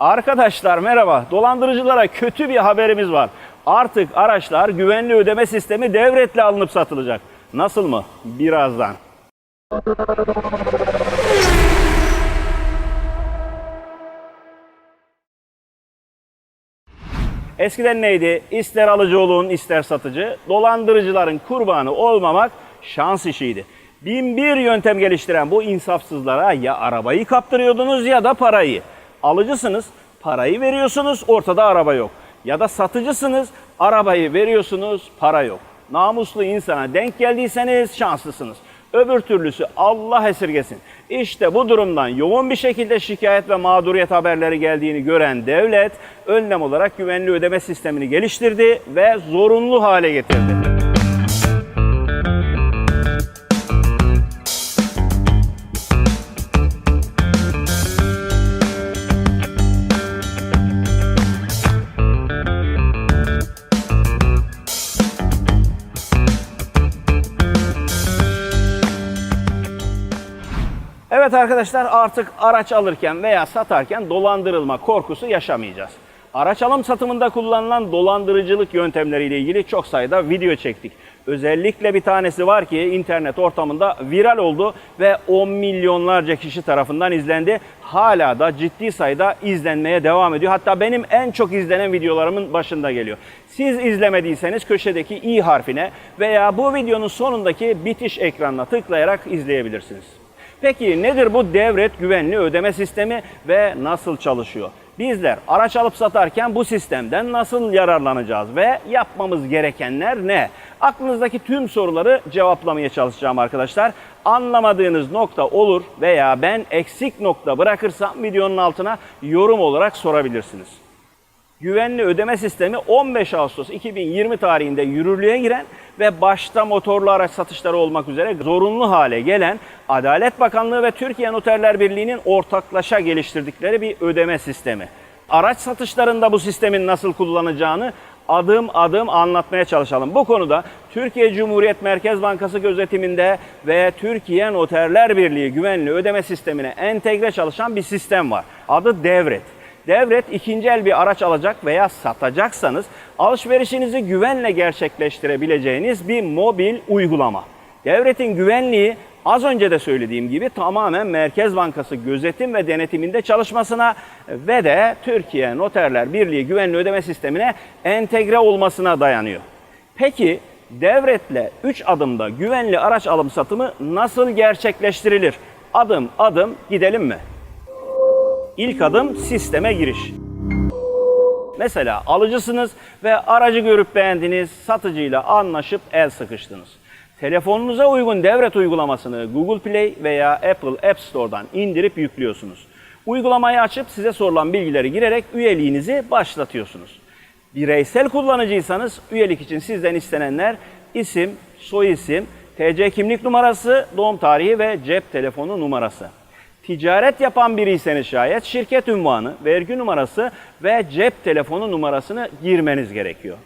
Arkadaşlar merhaba. Dolandırıcılara kötü bir haberimiz var. Artık araçlar güvenli ödeme sistemi devretle alınıp satılacak. Nasıl mı? Birazdan. Eskiden neydi? İster alıcı olun ister satıcı. Dolandırıcıların kurbanı olmamak şans işiydi. Bin bir yöntem geliştiren bu insafsızlara ya arabayı kaptırıyordunuz ya da parayı. Alıcısınız, parayı veriyorsunuz, ortada araba yok. Ya da satıcısınız, arabayı veriyorsunuz, para yok. Namuslu insana denk geldiyseniz şanslısınız. Öbür türlüsü Allah esirgesin. İşte bu durumdan yoğun bir şekilde şikayet ve mağduriyet haberleri geldiğini gören devlet önlem olarak güvenli ödeme sistemini geliştirdi ve zorunlu hale getirdi. Evet arkadaşlar artık araç alırken veya satarken dolandırılma korkusu yaşamayacağız. Araç alım satımında kullanılan dolandırıcılık yöntemleriyle ilgili çok sayıda video çektik. Özellikle bir tanesi var ki internet ortamında viral oldu ve 10 milyonlarca kişi tarafından izlendi. Hala da ciddi sayıda izlenmeye devam ediyor. Hatta benim en çok izlenen videolarımın başında geliyor. Siz izlemediyseniz köşedeki i harfine veya bu videonun sonundaki bitiş ekranına tıklayarak izleyebilirsiniz. Peki nedir bu devret güvenli ödeme sistemi ve nasıl çalışıyor? Bizler araç alıp satarken bu sistemden nasıl yararlanacağız ve yapmamız gerekenler ne? Aklınızdaki tüm soruları cevaplamaya çalışacağım arkadaşlar. Anlamadığınız nokta olur veya ben eksik nokta bırakırsam videonun altına yorum olarak sorabilirsiniz. Güvenli ödeme sistemi 15 Ağustos 2020 tarihinde yürürlüğe giren ve başta motorlu araç satışları olmak üzere zorunlu hale gelen Adalet Bakanlığı ve Türkiye Noterler Birliği'nin ortaklaşa geliştirdikleri bir ödeme sistemi. Araç satışlarında bu sistemin nasıl kullanacağını adım adım anlatmaya çalışalım. Bu konuda Türkiye Cumhuriyet Merkez Bankası gözetiminde ve Türkiye Noterler Birliği güvenli ödeme sistemine entegre çalışan bir sistem var. Adı Devret. Devret ikinci el bir araç alacak veya satacaksanız alışverişinizi güvenle gerçekleştirebileceğiniz bir mobil uygulama. Devretin güvenliği az önce de söylediğim gibi tamamen Merkez Bankası gözetim ve denetiminde çalışmasına ve de Türkiye Noterler Birliği güvenli ödeme sistemine entegre olmasına dayanıyor. Peki devretle 3 adımda güvenli araç alım satımı nasıl gerçekleştirilir? Adım adım gidelim mi? İlk adım sisteme giriş. Mesela alıcısınız ve aracı görüp beğendiniz, satıcıyla anlaşıp el sıkıştınız. Telefonunuza uygun devret uygulamasını Google Play veya Apple App Store'dan indirip yüklüyorsunuz. Uygulamayı açıp size sorulan bilgileri girerek üyeliğinizi başlatıyorsunuz. Bireysel kullanıcıysanız üyelik için sizden istenenler isim, soyisim, TC kimlik numarası, doğum tarihi ve cep telefonu numarası. Ticaret yapan biriyseniz şayet şirket ünvanı, vergi numarası ve cep telefonu numarasını girmeniz gerekiyor.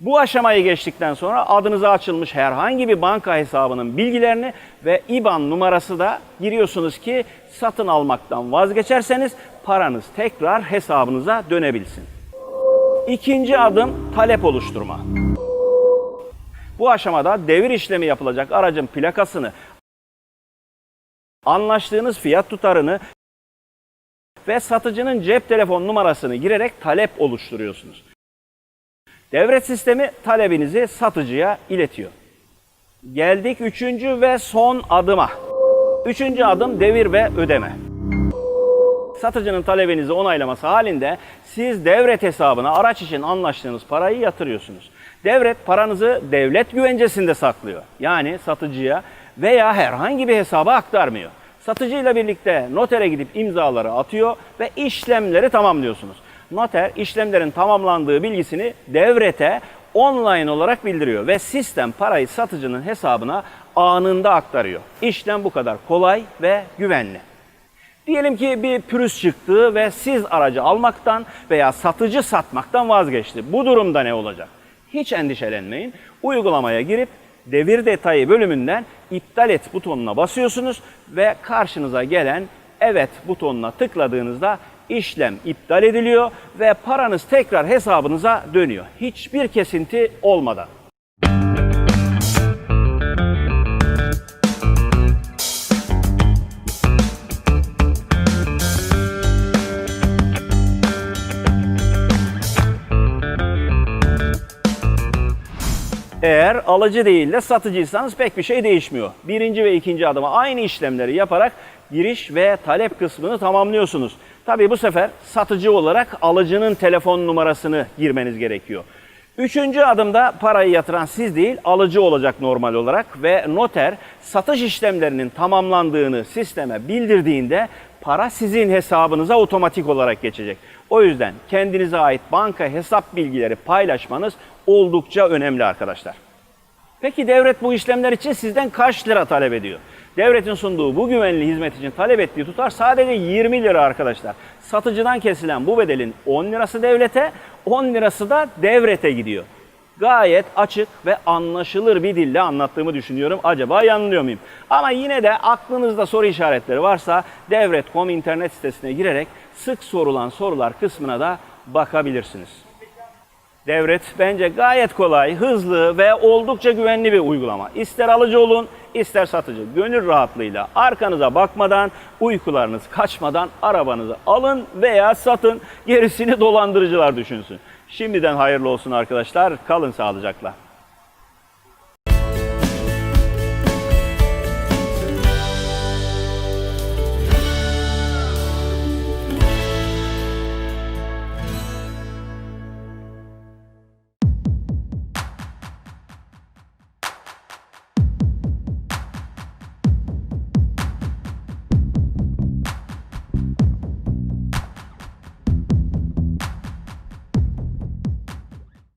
Bu aşamayı geçtikten sonra adınıza açılmış herhangi bir banka hesabının bilgilerini ve IBAN numarası da giriyorsunuz ki satın almaktan vazgeçerseniz paranız tekrar hesabınıza dönebilsin. İkinci adım talep oluşturma. Bu aşamada devir işlemi yapılacak aracın plakasını, anlaştığınız fiyat tutarını ve satıcının cep telefon numarasını girerek talep oluşturuyorsunuz. Devret sistemi talebinizi satıcıya iletiyor. Geldik üçüncü ve son adıma. Üçüncü adım devir ve ödeme. Satıcının talebinizi onaylaması halinde siz devret hesabına araç için anlaştığınız parayı yatırıyorsunuz. Devret paranızı devlet güvencesinde saklıyor. Yani satıcıya veya herhangi bir hesaba aktarmıyor. Satıcıyla birlikte notere gidip imzaları atıyor ve işlemleri tamamlıyorsunuz. Noter işlemlerin tamamlandığı bilgisini devrete online olarak bildiriyor ve sistem parayı satıcının hesabına anında aktarıyor. İşlem bu kadar kolay ve güvenli. Diyelim ki bir pürüz çıktı ve siz aracı almaktan veya satıcı satmaktan vazgeçti. Bu durumda ne olacak? Hiç endişelenmeyin. Uygulamaya girip devir detayı bölümünden iptal et butonuna basıyorsunuz ve karşınıza gelen evet butonuna tıkladığınızda işlem iptal ediliyor ve paranız tekrar hesabınıza dönüyor. Hiçbir kesinti olmadan. Eğer alıcı değil de satıcıysanız pek bir şey değişmiyor. Birinci ve ikinci adıma aynı işlemleri yaparak giriş ve talep kısmını tamamlıyorsunuz. Tabii bu sefer satıcı olarak alıcının telefon numarasını girmeniz gerekiyor. Üçüncü adımda parayı yatıran siz değil alıcı olacak normal olarak ve noter satış işlemlerinin tamamlandığını sisteme bildirdiğinde para sizin hesabınıza otomatik olarak geçecek. O yüzden kendinize ait banka hesap bilgileri paylaşmanız oldukça önemli arkadaşlar. Peki devlet bu işlemler için sizden kaç lira talep ediyor? Devletin sunduğu bu güvenli hizmet için talep ettiği tutar sadece 20 lira arkadaşlar. Satıcıdan kesilen bu bedelin 10 lirası devlete, 10 lirası da devrete gidiyor. Gayet açık ve anlaşılır bir dille anlattığımı düşünüyorum. Acaba yanılıyor muyum? Ama yine de aklınızda soru işaretleri varsa devlet.com internet sitesine girerek sık sorulan sorular kısmına da bakabilirsiniz. Devret bence gayet kolay, hızlı ve oldukça güvenli bir uygulama. İster alıcı olun, ister satıcı. Gönül rahatlığıyla arkanıza bakmadan, uykularınız kaçmadan arabanızı alın veya satın. Gerisini dolandırıcılar düşünsün. Şimdiden hayırlı olsun arkadaşlar. Kalın sağlıcakla.